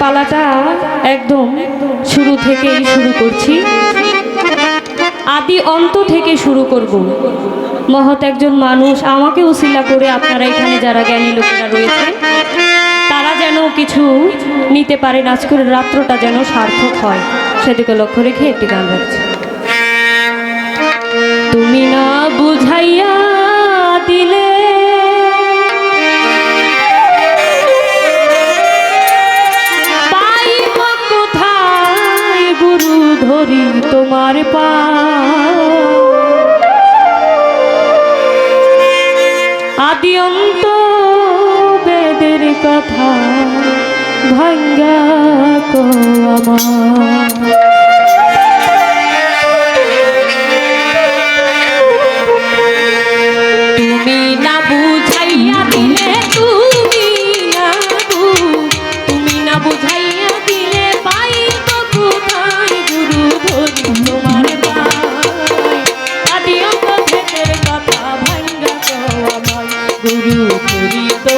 পালাটা একদম শুরু থেকেই শুরু করছি। আদি অন্ত থেকে শুরু করব। মহৎ একজন মানুষ, আমাকে উশিলা করে আপনারা এখানে যারা জ্ঞানী লোকেরা রয়েছে তারা যেন কিছু নিতে পারে নাচ করে রাত্রটা যেন সার্থক হয়। সেদিকে লক্ষ্য রেখে একটি গান রাখছি তুমি না বুঝাইয়া আদিয়ন্ত বেদের কথা ভাঙ্গা তো vida.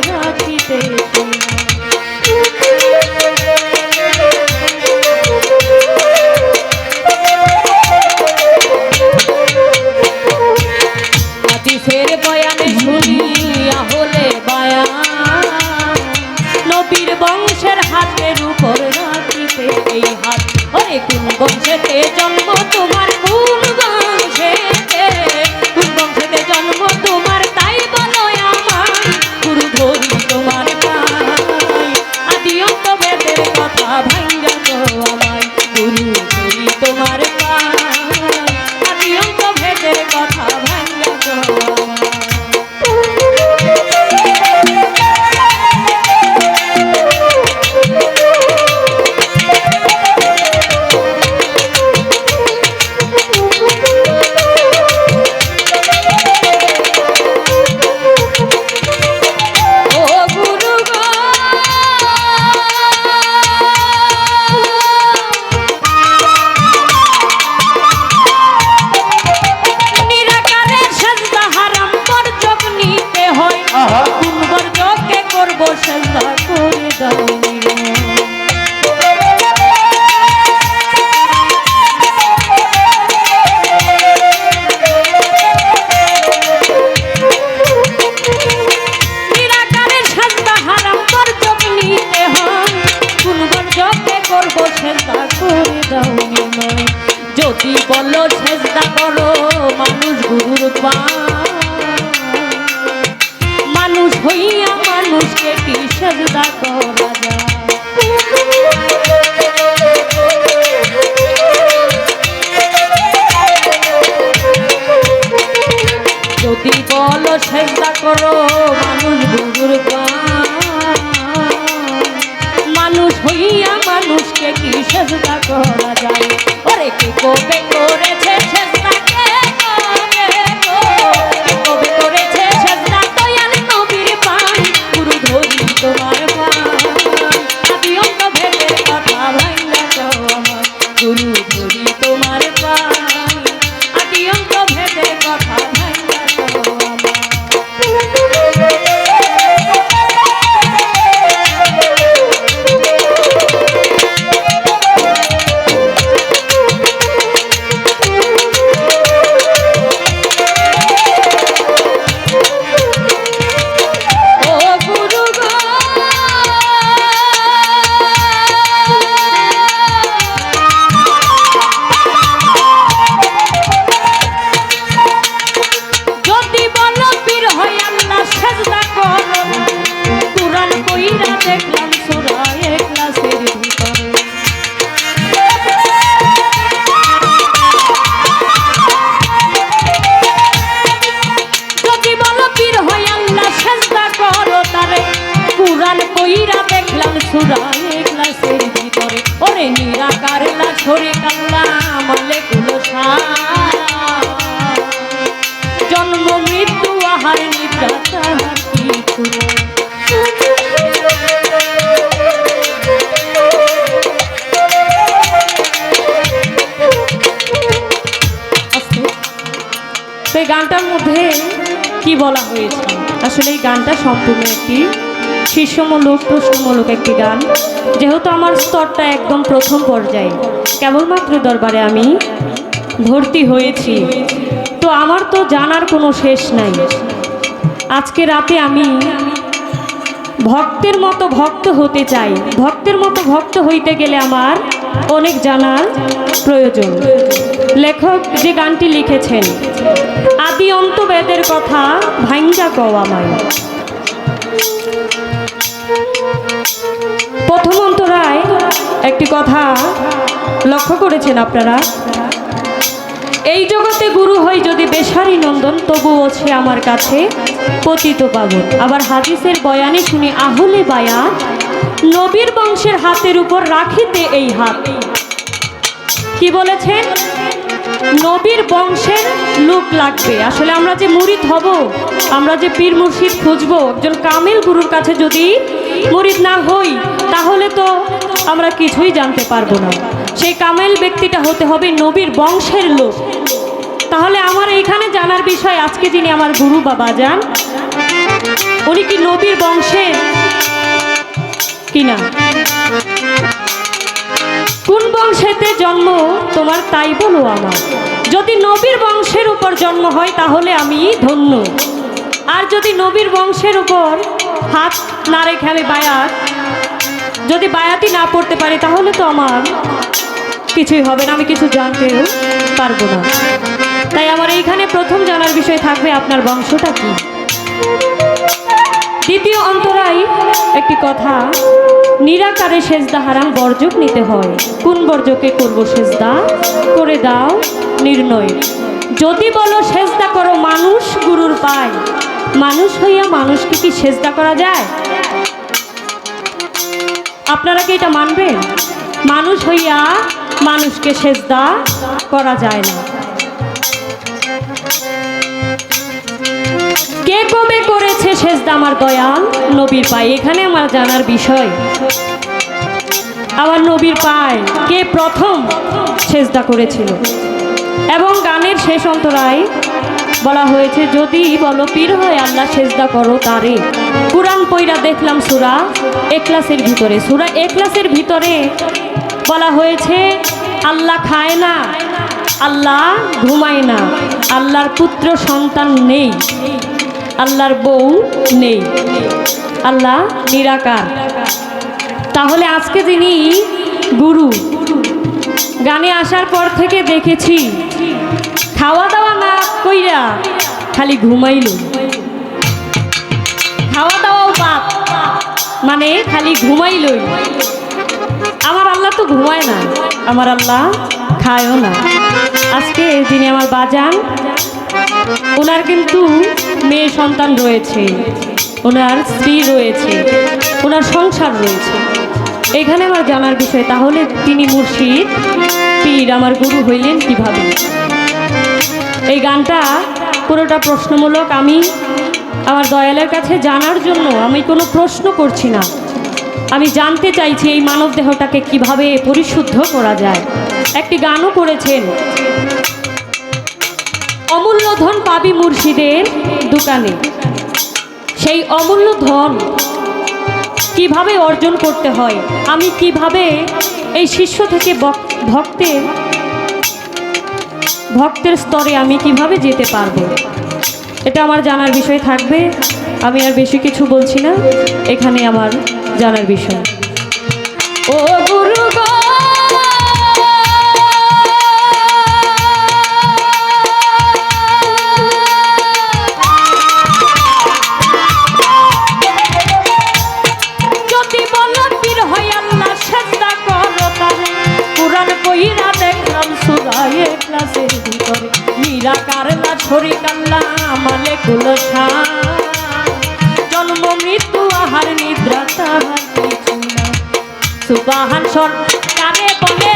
বঞ্চেতে জন্ম জন্ম, মৃত্যু, আহার নিদ্রা তাহার কিছু নাই। আস্তে। তো এই গানটার মধ্যে কি বলা হয়েছে আসলে এই গানটা সম্পূর্ণ একটি শিষ্যমূলক প্রশ্নমূলক একটি গান। যেহেতু আমার স্তরটা একদম প্রথম পর্যায়ে, কেবলমাত্র দরবারে আমি ভর্তি হয়েছি। তো আমার তো জানার কোনো শেষ নাই। আজকে রাতে আমি ভক্তের মতো ভক্ত হতে চাই। ভক্তের মতো ভক্ত হইতে গেলে আমার অনেক জানার প্রয়োজন। লেখক যে গানটি লিখেছেন, আদি অন্ত বেদের কথা ভাঙ্গা কও আমায়। প্রথম অন্তরায় একটি কথা লক্ষ্য করেছেন আপনারা। এই জগতে গুরু হই যদি বেসারি নন্দন, তবুও সে আমার কাছে পতিত পাবন আবার হাদিসের বয়ানে শুনি, আহলে বায়া, নবীর বংশের হাতের উপর রাখিতে এই হাত। কি বলেছেন? নবীর বংশের লোক লাগবে। আসলে আমরা যে মুরিদ হব, আমরা যে পীর মুর্শিদ খুঁজবো, একজন কামিল গুরুর কাছে যদি মুরিদ না হই, তাহলে তো আমরা কিছুই জানতে পারব না। সেই কামেল ব্যক্তিটা হতে হবে নবীর বংশের লোক। তাহলে আমার এইখানে জানার বিষয়, আজকে যিনি আমার গুরু বাবা যান উনি কি নবীর বংশের কিনা? কোন বংশেতে জন্ম, তোমার তাই বলো আমার যদি নবীর বংশের উপর জন্ম হয়, তাহলে আমি ধন্য। আর যদি নবীর বংশের উপর হাত না রেখে বায়াত। যদি বায়াতি না পড়তে পারি, তাহলে তো আমার কিছুই হবে না, আমি কিছু জানতেও পারব না। তাই আমার এইখানে প্রথম জানার বিষয় থাকবে, আপনার বংশটা কি? দ্বিতীয় অন্তরাই একটি কথা, নিরাকারে সেজদা হারাম বর্জক নিতে হয়। কোন বর্জকে করব সেজদা? করে দাও নির্ণয়। যদি বলো সেজদা করো, মানুষ গুরুর পায়। মানুষ হইয়া মানুষকে কি সেজদা করা যায়? আপনারা কি এটা মানবেন? মানুষ হইয়া মানুষকে সেজদা করা যায় না। কে কবে করেছে সেজদা আমার দয়াল? নবীর পায়। এখানে আমার জানার বিষয়। আমার নবীর পায় কে প্রথম সেজদা করেছিল? এবং গানের শেষ অন্তরায় বলা হয়েছে, যদি বলো পীর হয়ে আল্লাহ সেজদা করো তারে। কোরআন পইরা দেখলাম সুরা এক্লাসের ভিতরে। সুরা এক্লাসের ভিতরে বলা হয়েছে, আল্লাহ খায় না, আল্লাহ ঘুমায় না, আল্লাহর পুত্র সন্তান নেই, আল্লাহর বউ নেই, আল্লাহ নিরাকার। তাহলে আজকে যিনি গুরু, গানে আসার পর থেকে দেখেছি খাওয়া দাওয়া না কইরা খালি ঘুমাইল। খাওয়া দাওয়াও বাদ মানে খালি ঘুমাইল আমার আল্লাহ তো ঘুমায় না, আমার আল্লাহ খায়ও না। আজকে যিনি আমার বাজান, ওনার কিন্তু মেয়ে সন্তান রয়েছে, ওনার স্ত্রী রয়েছে, ওনার সংসার রয়েছে। এখানে আমার জানার বিষয়, তাহলে তিনি মুর্শিদ, পীর, আমার গুরু হইলেন কীভাবে? এই গানটা পুরোটা প্রশ্নমূলক। আমি আমার দয়ালের কাছে জানার জন্য আমি কোনো প্রশ্ন করছি না। আমি জানতে চাইছি এই মানব দেহটাকে কীভাবে পরিশুদ্ধ করা যায়। একটি গানও করেছেন অমূল্য ধন পাবি মুর্শিদের দোকানে। সেই অমূল্য ধন কীভাবে অর্জন করতে হয়? আমি কীভাবে এই শিষ্য থেকে ভক্তের ভক্তের স্তরে আমি কীভাবে যেতে পারব? এটা আমার জানার বিষয় থাকবে। আমি আর বেশি কিছু বলছি না। এখানে আমার জানার বিষয়। ও কানে বনে